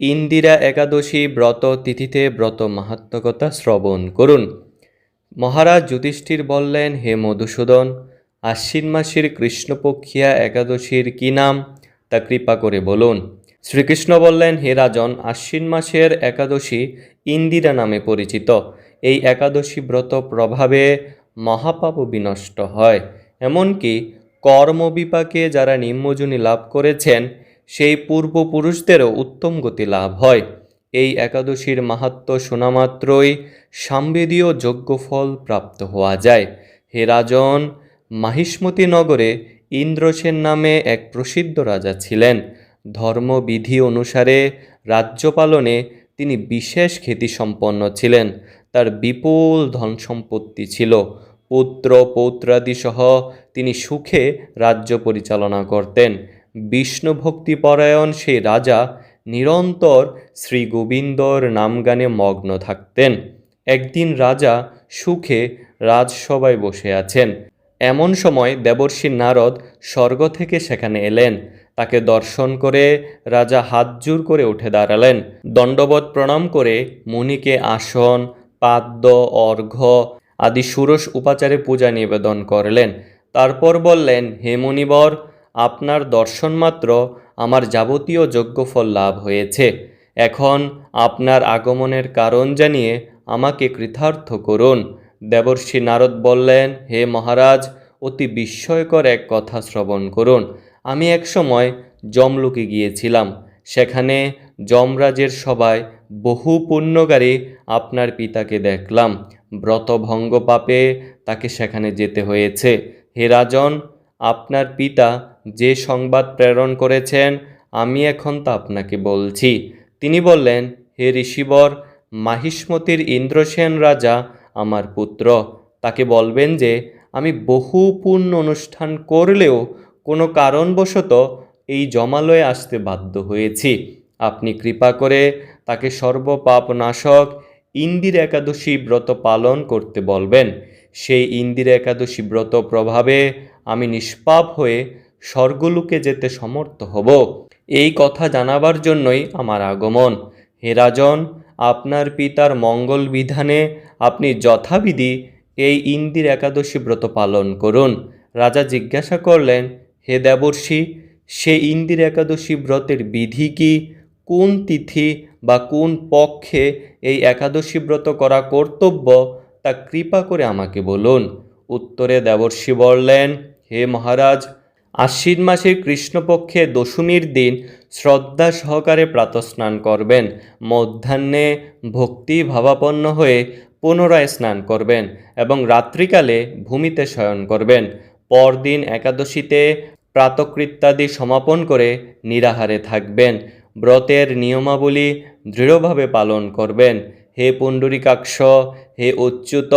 ইন্দিরা একাদশী ব্রত তিথিতে ব্রত মাহাত্মকতা শ্রবণ করুন। মহারাজ যুধিষ্ঠির বললেন, হে মধুসূদন, আশ্বিন মাসের কৃষ্ণপক্ষিয়া একাদশীর কি নাম? তা কৃপা করে বলুন। শ্রীকৃষ্ণ বললেন, হে রাজন, আশ্বিন মাসের একাদশী ইন্দিরা নামে পরিচিত। এই একাদশী ব্রত প্রভাবে মহাপাপ বিনষ্ট হয়। এমনকি কর্মবিপাকে যারা নিম্নজনী লাভ করেছেন সেই পূর্বপুরুষদেরও উত্তম গতি লাভ হয়। এই একাদশীর মাহাত্ম শোনামাত্রই সাম্বেদীয় যজ্ঞফল প্রাপ্ত হওয়া যায়। হে রাজন, মাহিষ্মতি নগরে ইন্দ্রসেন নামে এক প্রসিদ্ধ রাজা ছিলেন। ধর্মবিধি অনুসারে রাজ্য পালনে তিনি বিশেষ খ্যাতিসম্পন্ন ছিলেন। তার বিপুল ধন সম্পত্তি ছিল। পুত্র, পৌত্রাদি সহ তিনি সুখে রাজ্য পরিচালনা করতেন। বিষ্ণু ভক্তিপরায়ণ সেই রাজা নিরন্তর শ্রী গোবিন্দর নামগানে মগ্ন থাকতেন। একদিন রাজা সুখে রাজসভায় বসে আছেন। এমন সময় দেবর্ষি নারদ স্বর্গ থেকে সেখানে এলেন। তাকে দর্শন করে রাজা হাত জোর করে উঠে দাঁড়ালেন। দণ্ডবত প্রণাম করে মুনিকে আসন, পাদ্য, অর্ঘ্য আদি ষোড়শ উপাচারে পূজা নিবেদন করলেন। তারপর বললেন, হে মুনিবর আপনার দর্শন মাত্র আমার যাবতীয় যজ্ঞফল লাভ হয়েছে। এখন আপনার আগমনের কারণ জানিয়ে আমাকে কৃতার্থ করুন। দেবর্ষি নারদ বললেন, হে মহারাজ, অতি বিস্ময়কর এক কথা শ্রবণ করুন। আমি এক সময় জমলুকে গিয়েছিলাম। সেখানে যমরাজের সভায় বহু পুণ্যকারী আপনার পিতাকে দেখলাম। ব্রতভঙ্গ পাপে তাকে সেখানে যেতে হয়েছে। হে রাজন আপনার পিতা যে সংবাদ প্রেরণ করেছেন, আমি এখন তা আপনাকে বলছি। তিনি বললেন, হে ঋষিবর, মাহিষ্মতির ইন্দ্রসেন রাজা আমার পুত্র। তাকে বলবেন যে, আমি বহু পূর্ণ অনুষ্ঠান করলেও কোনো কারণবশত এই জমালয়ে আসতে বাধ্য হয়েছি। আপনি কৃপা করে তাকে সর্বপাপ নাশক ইন্দির একাদশী ব্রত পালন করতে বলবেন। সেই ইন্দির একাদশী ব্রত প্রভাবে আমি নিষ্পাপ হয়ে স্বর্গলোকে যেতে সমর্থ হব। এই কথা জানাবার জন্যই আমার আগমন। হে রাজন, আপনার পিতার মঙ্গল বিধানে আপনি যথাবিধি এই ইন্দির একাদশী ব্রত পালন করুন। রাজা জিজ্ঞাসা করলেন, হে দেবর্ষি, সে ইন্দির একাদশী ব্রতের বিধি কি? কোন তিথি বা কোন পক্ষে এই একাদশী ব্রত করা কর্তব্য তা কৃপা করে আমাকে বলুন। উত্তরে দেবর্ষি বললেন হে মহারাজ, আশ্বিন মাসের কৃষ্ণপক্ষে দশমীর দিন শ্রদ্ধা সহকারে প্রাতস্নান করবেন। মধ্যাহ্নে ভক্তি ভাবাপন্ন হয়ে পুনরায় স্নান করবেন এবং রাত্রিকালে ভূমিতে শয়ন করবেন। পরদিন একাদশীতে প্রাতকৃত্যাদি সমাপন করে নিরাহারে থাকবেন। ব্রতের নিয়মাবলী দৃঢ়ভাবে পালন করবেন। হে পুণ্ডরিকাক্ষ, হে অচ্যুত,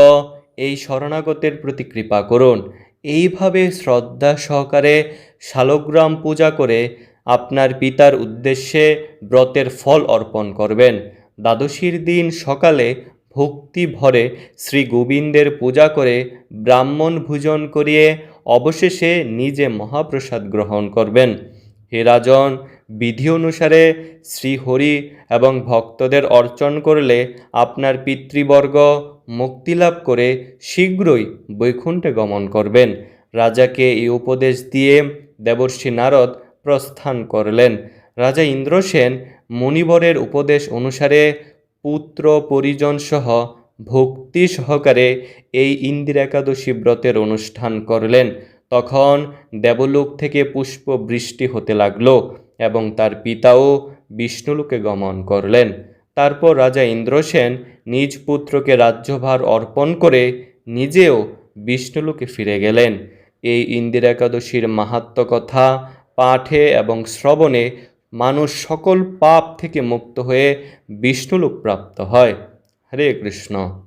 এই শরণাগতের প্রতি কৃপা করুন। এইভাবে শ্রদ্ধা সহকারে শালগ্রাম পূজা করে আপনার পিতার উদ্দেশ্যে ব্রতের ফল অর্পণ করবেন। দ্বাদশীর দিন সকালে ভক্তি ভরে শ্রী গোবিন্দের পূজা করে ব্রাহ্মণ ভোজন করিয়ে অবশেষে নিজে মহাপ্রসাদ গ্রহণ করবেন। হে রাজন বিধি অনুসারে শ্রীহরি এবং ভক্তদের অর্চন করলে আপনার পিতৃবর্গ মুক্তিলাভ করে শীঘ্রই বৈকুণ্ঠে গমন করবেন। রাজাকে এই উপদেশ দিয়ে দেবর্ষি নারদ প্রস্থান করলেন। রাজা ইন্দ্রসেন মণিবরের উপদেশ অনুসারে পুত্র, পরিজন সহ ভক্তি সহকারে এই ইন্দির একাদশী ব্রতের অনুষ্ঠান করলেন। তখন দেবলোক থেকে পুষ্প বৃষ্টি হতে লাগল। এবং তার পিতাও বিষ্ণুলোকে গমন করলেন। তারপর রাজা ইন্দ্রসেন নিজ পুত্রকে রাজ্যভার অর্পণ করে নিজেও বিষ্ণুলোকে ফিরে গেলেন। এই ইন্দিরা একাদশীর মাহাত্ম কথা, পাঠে এবং শ্রবণে মানুষ সকল পাপ থেকে মুক্ত হয়ে বিষ্ণুলোক প্রাপ্ত হয়। হরে কৃষ্ণ।